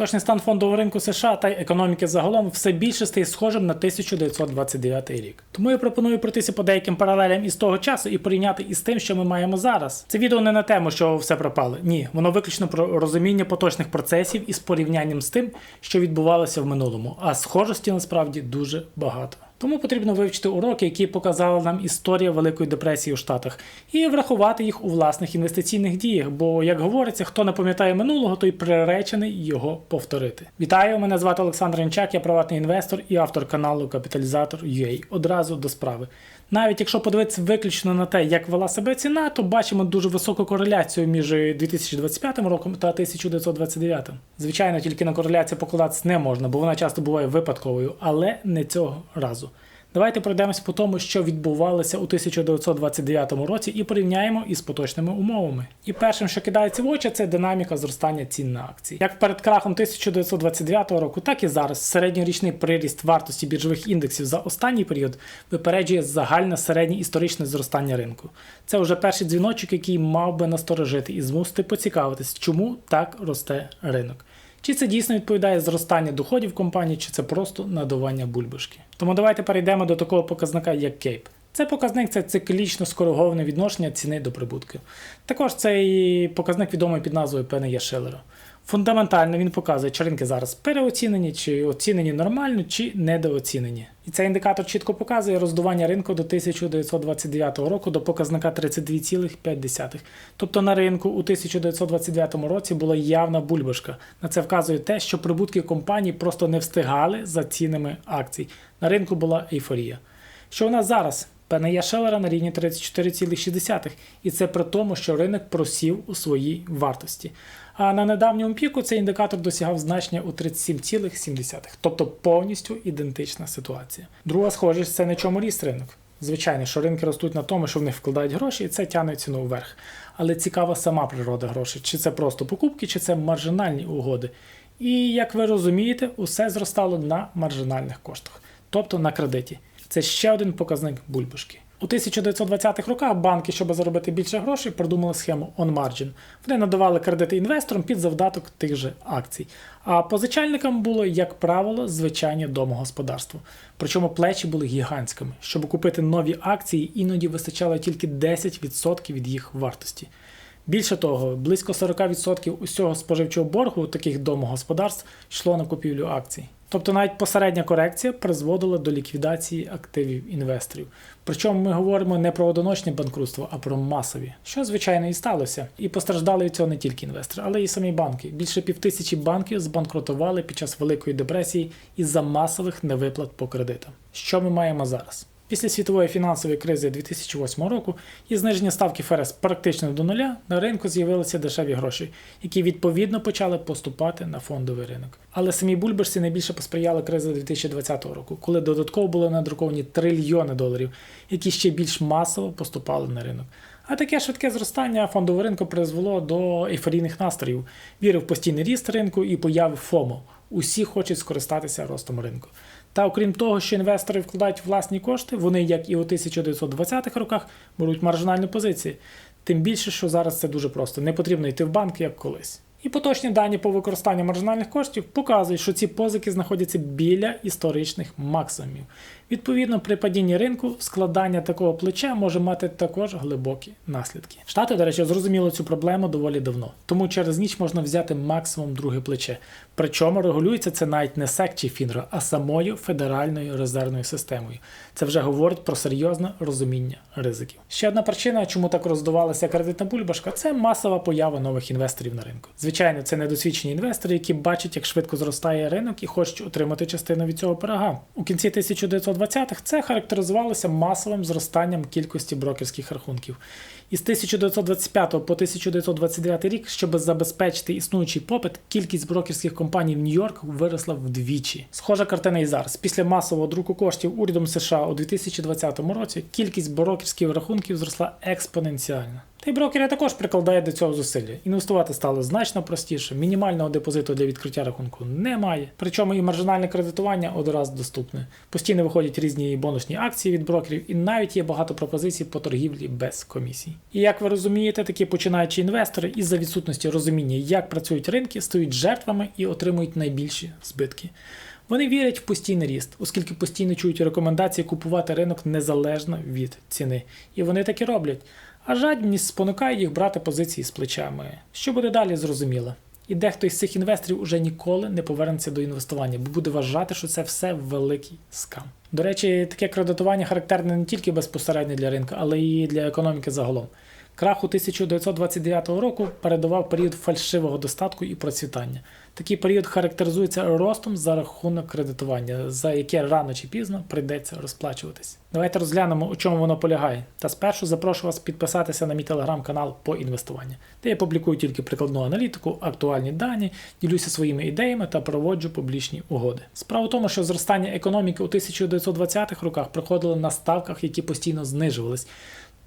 Поточний стан фондового ринку США та економіки загалом все більше стає схожим на 1929 рік. Тому я пропоную пройтися по деяким паралелям із того часу і порівняти із тим, що ми маємо зараз. Це відео не на тему, що все пропало. Ні, воно виключно про розуміння поточних процесів із порівнянням з тим, що відбувалося в минулому. А схожості насправді дуже багато. Тому потрібно вивчити уроки, які показала нам історія Великої депресії у Штатах, і врахувати їх у власних інвестиційних діях. Бо, як говориться, хто не пам'ятає минулого, той приречений його повторити. Вітаю! Мене звати Олександр Інчак, я приватний інвестор і автор каналу Капіталізатор UA. Одразу до справи. Навіть якщо подивитися виключно на те, як вела себе ціна, то бачимо дуже високу кореляцію між 2025 роком та 1929. Звичайно, тільки на кореляцію покладатися не можна, бо вона часто буває випадковою, але не цього разу. Давайте пройдемось по тому, що відбувалося у 1929 році, і порівняємо із поточними умовами. І першим, що кидається в очі, це динаміка зростання цін на акції. Як перед крахом 1929 року, так і зараз середньорічний приріст вартості біржових індексів за останній період випереджує загальне середнє історичне зростання ринку. Це вже перший дзвіночок, який мав би насторожити і змусити поцікавитись, чому так росте ринок. Чи це дійсно відповідає зростанню доходів компанії, чи це просто надування бульбашки. Тому давайте перейдемо до такого показника, як Кейп. Це показник це циклічно скориговане відношення ціни до прибутку. Також цей показник відомий під назвою Пене Шиллера. Фундаментально він показує, чи ринки зараз переоцінені, чи оцінені нормально, чи недооцінені. І цей індикатор чітко показує роздування ринку до 1929 року до показника 32,5. Тобто на ринку у 1929 році була явна бульбашка. На це вказує те, що прибутки компаній просто не встигали за цінами акцій. На ринку була ейфорія. Що у нас зараз? ПНЯ Шеллера на рівні 34,6, і це при тому, що ринок просів у своїй вартості. А на недавньому піку цей індикатор досягав значення у 37,7, тобто повністю ідентична ситуація. Друга схожість це на чому ріс ринок. Звичайно, що ринки ростуть на тому, що в них вкладають гроші, і це тягне ціну вверх. Але цікава сама природа грошей, чи це просто покупки, чи це маржинальні угоди. І як ви розумієте, усе зростало на маржинальних коштах, тобто на кредиті. Це ще один показник бульбашки. У 1920-х роках банки, щоб заробити більше грошей, придумали схему on margin. Вони надавали кредити інвесторам під завдаток тих же акцій. А позичальникам було, як правило, звичайне домогосподарство. Причому плечі були гігантськими. Щоб купити нові акції, іноді вистачало тільки 10% від їх вартості. Більше того, близько 40% усього споживчого боргу таких домогосподарств йшло на купівлю акцій. Тобто навіть посередня корекція призводила до ліквідації активів інвесторів. Причому ми говоримо не про одиночне банкрутство, а про масові, що звичайно і сталося. І постраждали від цього не тільки інвестори, але й самі банки. Більше півтисячі банків збанкрутували під час Великої депресії із-за масових невиплат по кредитам. Що ми маємо зараз? Після світової фінансової кризи 2008 року і зниження ставки ФРС практично до нуля на ринку з'явилися дешеві гроші, які відповідно почали поступати на фондовий ринок. Але самі бульбашці найбільше посприяла криза 2020 року, коли додатково були надруковані трильйони доларів, які ще більш масово поступали на ринок. А таке швидке зростання фондового ринку призвело до ейфорійних настроїв, віри в постійний ріст ринку і появи ФОМО. Усі хочуть скористатися ростом ринку. Та окрім того, що інвестори вкладають власні кошти, вони, як і у 1920-х роках, беруть маржинальні позиції. Тим більше, що зараз це дуже просто. Не потрібно йти в банк, як колись. І поточні дані по використанню маржинальних коштів показують, що ці позики знаходяться біля історичних максимумів. Відповідно, при падінні ринку складання такого плеча може мати також глибокі наслідки. Штати, до речі, зрозуміли цю проблему доволі давно, тому через ніч можна взяти максимум друге плече. Причому регулюється це навіть не SEC чи FINRA, а самою Федеральною резервною системою. Це вже говорить про серйозне розуміння ризиків. Ще одна причина, чому так роздувалася кредитна бульбашка, це масова поява нових інвесторів на ринку. Звичайно, це недосвідчені інвестори, які бачать, як швидко зростає ринок і хочуть отримати частину від цього пирога. У кінці 1920-х це характеризувалося масовим зростанням кількості брокерських рахунків. Із 1925 по 1929 рік, щоб забезпечити існуючий попит, кількість брокерських компаній в Нью-Йорк виросла вдвічі. Схожа картина і зараз. Після масового друку коштів урядом США у 2020 році кількість брокерських рахунків зросла експоненціально. Та й брокери також прикладають до цього зусилля. Інвестувати стало значно простіше, мінімального депозиту для відкриття рахунку немає. Причому і маржинальне кредитування одразу доступне. Постійно виходять різні бонусні акції від брокерів, і навіть є багато пропозицій по торгівлі без комісій. І як ви розумієте, такі починаючі інвестори із-за відсутності розуміння, як працюють ринки, стають жертвами і отримують найбільші збитки. Вони вірять в постійний ріст, оскільки постійно чують рекомендації купувати ринок незалежно від ціни. І вони так і роблять. А жадність спонукає їх брати позиції з плечами. Що буде далі, зрозуміло. І дехто із цих інвесторів уже ніколи не повернеться до інвестування, бо буде вважати, що це все великий скам. До речі, таке кредитування характерне не тільки безпосередньо для ринку, але й для економіки загалом. Крах у 1929 року передував період фальшивого достатку і процвітання. Такий період характеризується ростом за рахунок кредитування, за яке рано чи пізно прийдеться розплачуватись. Давайте розглянемо, у чому воно полягає. Та спершу запрошую вас підписатися на мій телеграм-канал по інвестуванню, де я публікую тільки прикладну аналітику, актуальні дані, ділюся своїми ідеями та проводжу публічні угоди. Справа в тому, що зростання економіки у 1920-х роках приходило на ставках, які постійно знижувались.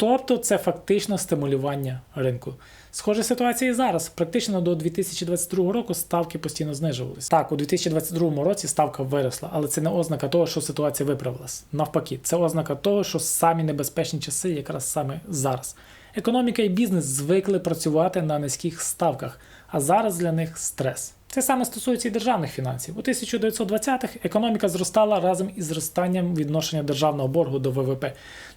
Тобто це фактично стимулювання ринку. Схожа ситуація і зараз. Практично до 2022 року ставки постійно знижувалися. Так, у 2022 році ставка виросла, але це не ознака того, що ситуація виправилась. Навпаки, це ознака того, що самі небезпечні часи якраз саме зараз. Економіка і бізнес звикли працювати на низьких ставках, а зараз для них стрес. Це саме стосується і державних фінансів. У 1920-х економіка зростала разом із зростанням відношення державного боргу до ВВП.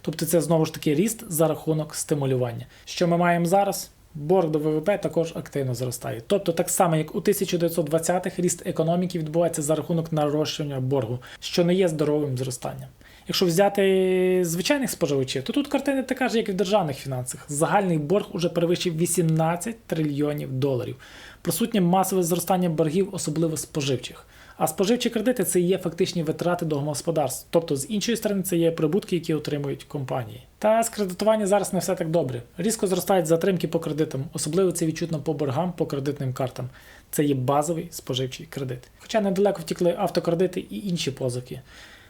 Тобто це знову ж таки ріст за рахунок стимулювання. Що ми маємо зараз? Борг до ВВП також активно зростає. Тобто, так само, як у 1920-х ріст економіки відбувається за рахунок нарощування боргу, що не є здоровим зростанням. Якщо взяти звичайних споживачів, то тут картина така ж, як і в державних фінансах. Загальний борг уже перевищив 18 трильйонів доларів. Присутнє масове зростання боргів, особливо споживчих. А споживчі кредити це є фактичні витрати домогосподарств. Тобто, з іншої сторони, це є прибутки, які отримують компанії. Та з кредитування зараз не все так добре. Різко зростають затримки по кредитам, особливо це відчутно по боргам по кредитним картам. Це є базовий споживчий кредит. Хоча недалеко втікли автокредити і інші позики.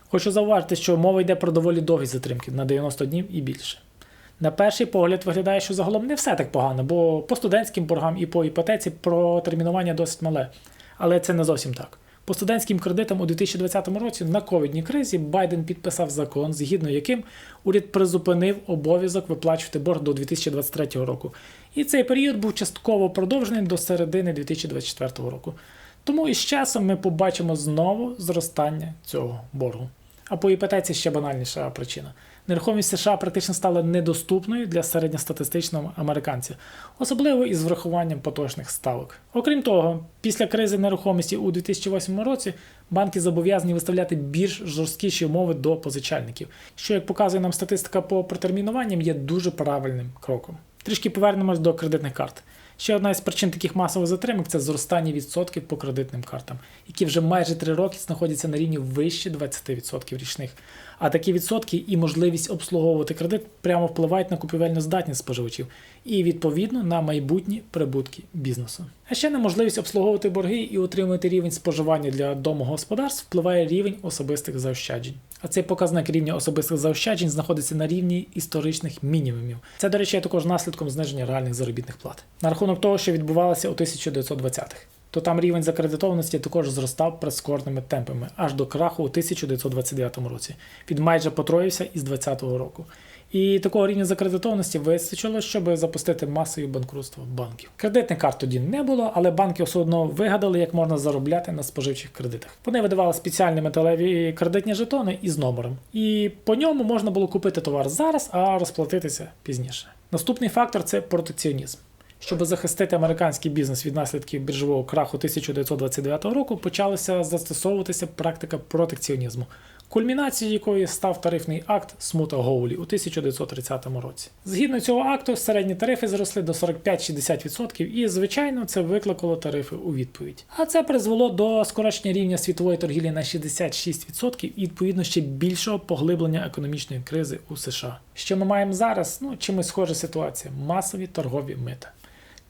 Хочу зауважити, що мова йде про доволі довгі затримки на 90 днів і більше. На перший погляд виглядає, що загалом не все так погано, бо по студентським боргам і по іпотеці протермінування досить мале. Але це не зовсім так. По студентським кредитам у 2020 році на ковідній кризі Байден підписав закон, згідно яким уряд призупинив обов'язок виплачувати борг до 2023 року. І цей період був частково продовжений до середини 2024 року. Тому із часом ми побачимо знову зростання цього боргу. А по іпотеці ще банальніша причина. Нерухомість США практично стала недоступною для середньостатистичного американця, особливо із врахуванням поточних ставок. Окрім того, після кризи нерухомості у 2008 році банки зобов'язані виставляти більш жорсткіші умови до позичальників, що, як показує нам статистика по протермінуванням, є дуже правильним кроком. Трішки повернемось до кредитних карт. Ще одна із причин таких масових затримок це зростання відсотків по кредитним картам, які вже майже 3 роки знаходяться на рівні вище 20% річних. А такі відсотки і можливість обслуговувати кредит прямо впливають на купівельну здатність споживачів і відповідно на майбутні прибутки бізнесу. А ще на можливість обслуговувати борги і отримувати рівень споживання для домогосподарств впливає рівень особистих заощаджень. А цей показник рівня особистих заощаджень знаходиться на рівні історичних мінімумів. Це, до речі, є також наслідком зниження реальних заробітних плат. На рахунок того, що відбувалося у 1920-х то там рівень закредитованості також зростав прискорними темпами аж до краху у 1929 році. Він майже потроївся із 2020 року. І такого рівня закредитованості вистачило, щоб запустити масові банкрутство банків. Кредитних карт тоді не було, але банки все одно вигадали, як можна заробляти на споживчих кредитах. Вони видавали спеціальні металеві кредитні жетони із номером, і по ньому можна було купити товар зараз, а розплатитися пізніше. Наступний фактор це протекціонізм. Щоб захистити американський бізнес від наслідків біржового краху 1929 року, почалася застосовуватися практика протекціонізму, кульмінацією якої став тарифний акт Смута Гоулі у 1930 році. Згідно цього акту, середні тарифи зросли до 45-60%, і, звичайно, це викликало тарифи у відповідь. А це призвело до скорочення рівня світової торгівлі на 66% і відповідно ще більшого поглиблення економічної кризи у США. Що ми маємо зараз? Ну, чимось схожа ситуація: масові торгові мита.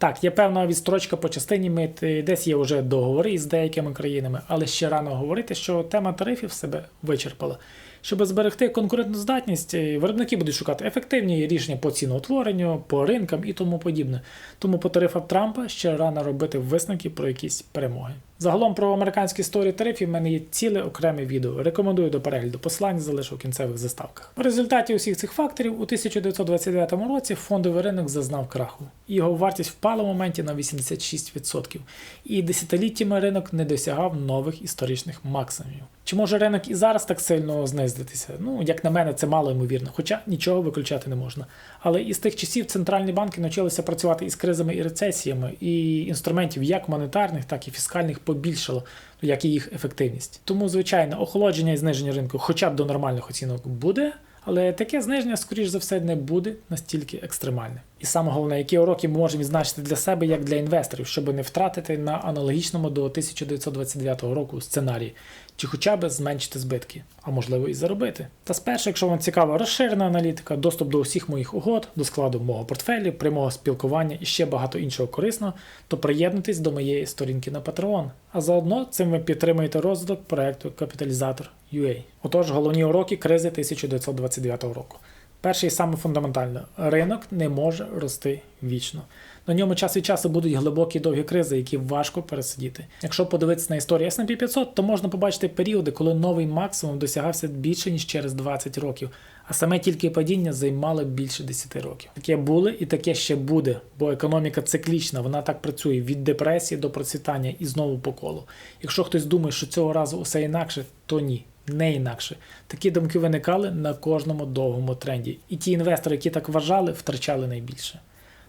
Так, є певна відстрочка по частині мит, десь є вже договори із деякими країнами, але ще рано говорити, що тема тарифів себе вичерпала. Щоб зберегти конкурентоздатність, е, виробники будуть шукати ефективні рішення по ціноутворенню, по ринкам і тому подібне. Тому по тарифам Трампа ще рано робити висновки про якісь перемоги. Загалом про американські історії тарифів в мене є ціле окреме відео. Рекомендую до перегляду. Посилання залишу в кінцевих заставках. В результаті усіх цих факторів у 1929 році фондовий ринок зазнав краху. Його вартість впала в моменті на 86%. І десятиліттями ринок не досягав нових історичних максимумів. Чи може ринок і зараз так сильно знизитися? Ну, як на мене, це мало ймовірно, хоча нічого виключати не можна. Але із тих часів центральні банки навчилися працювати із кризами і рецесіями, і інструментів як монетарних, так і фіскальних побільшало, як і їх ефективність. Тому, звичайно, охолодження і зниження ринку, хоча б до нормальних оцінок, буде. Але таке зниження, скоріш за все, не буде настільки екстремальне. І саме головне, які уроки ми можемо відзначити для себе як для інвесторів, щоб не втратити на аналогічному до 1929 року сценарії, чи хоча б зменшити збитки, а можливо і заробити. Та спершу, якщо вам цікава розширена аналітика, доступ до усіх моїх угод, до складу мого портфелю, прямого спілкування і ще багато іншого корисного, то приєднуйтесь до моєї сторінки на Patreon. А заодно цим ви підтримуєте розвиток проекту Капіталізатор UA. Отож, головні уроки кризи 1929 року. Перший і саме фундаментально ринок не може рости вічно. На ньому час від часу будуть глибокі довгі кризи, які важко пересидіти. Якщо подивитися на історію S&P 500, то можна побачити періоди, коли новий максимум досягався більше ніж через 20 років, а саме тільки падіння займало більше 10 років. Таке було і таке ще буде, бо економіка циклічна, вона так працює від депресії до процвітання і знову по колу. Якщо хтось думає, що цього разу усе інакше, то ні. Не інакше. Такі думки виникали на кожному довгому тренді. І ті інвестори, які так вважали, втрачали найбільше.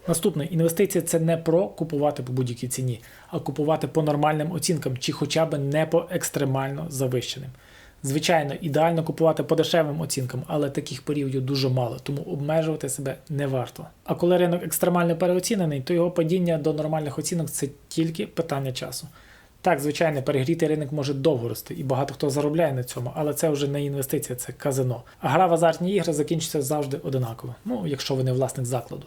Наступне, інвестиція це не про купувати по будь-якій ціні, а купувати по нормальним оцінкам чи хоча б не по екстремально завищеним. Звичайно, ідеально купувати по дешевим оцінкам, але таких періодів дуже мало, тому обмежувати себе не варто. А коли ринок екстремально переоцінений, то його падіння до нормальних оцінок це тільки питання часу. Так, звичайно, перегрітий ринок може довго рости, і багато хто заробляє на цьому, але це вже не інвестиція, це казино. А гра в азартні ігри закінчиться завжди одинаково, ну якщо ви не власник закладу.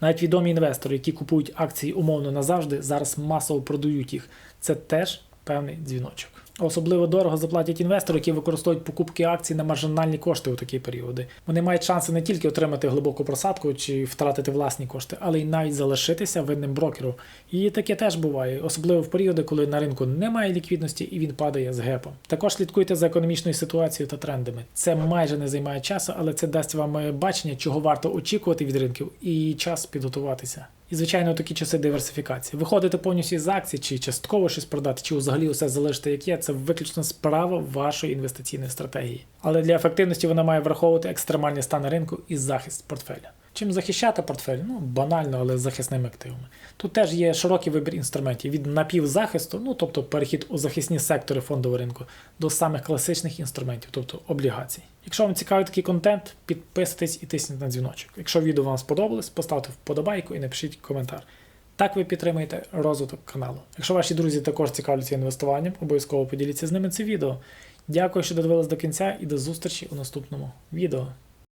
Навіть відомі інвестори, які купують акції умовно назавжди, зараз масово продають їх. Це теж певний дзвіночок. Особливо дорого заплатять інвестори, які використовують покупки акцій на маржинальні кошти у такі періоди. Вони мають шанси не тільки отримати глибоку просадку чи втратити власні кошти, але й навіть залишитися винним брокеру. І таке теж буває, особливо в періоди, коли на ринку немає ліквідності і він падає з гепом. Також слідкуйте за економічною ситуацією та трендами. Це майже не займає часу, але це дасть вам бачення, чого варто очікувати від ринків, і час підготуватися. І, звичайно, такі часи диверсифікації. Виходити повністю із акцій, чи частково щось продати, чи взагалі усе залишити як є, це виключно справа вашої інвестиційної стратегії. Але для ефективності вона має враховувати екстремальні стани ринку і захист портфеля. Чим захищати портфель? Ну, банально, але з захисними активами. Тут теж є широкий вибір інструментів від напівзахисту, ну тобто перехід у захисні сектори фондового ринку, до самих класичних інструментів, тобто облігацій. Якщо вам цікавий такий контент, підписуйтесь і тисніть на дзвіночок. Якщо відео вам сподобалось, поставте вподобайку і напишіть коментар. Так ви підтримуєте розвиток каналу. Якщо ваші друзі також цікавляться інвестуванням, обов'язково поділіться з ними це відео. Дякую, що додивились до кінця і до зустрічі у наступному відео.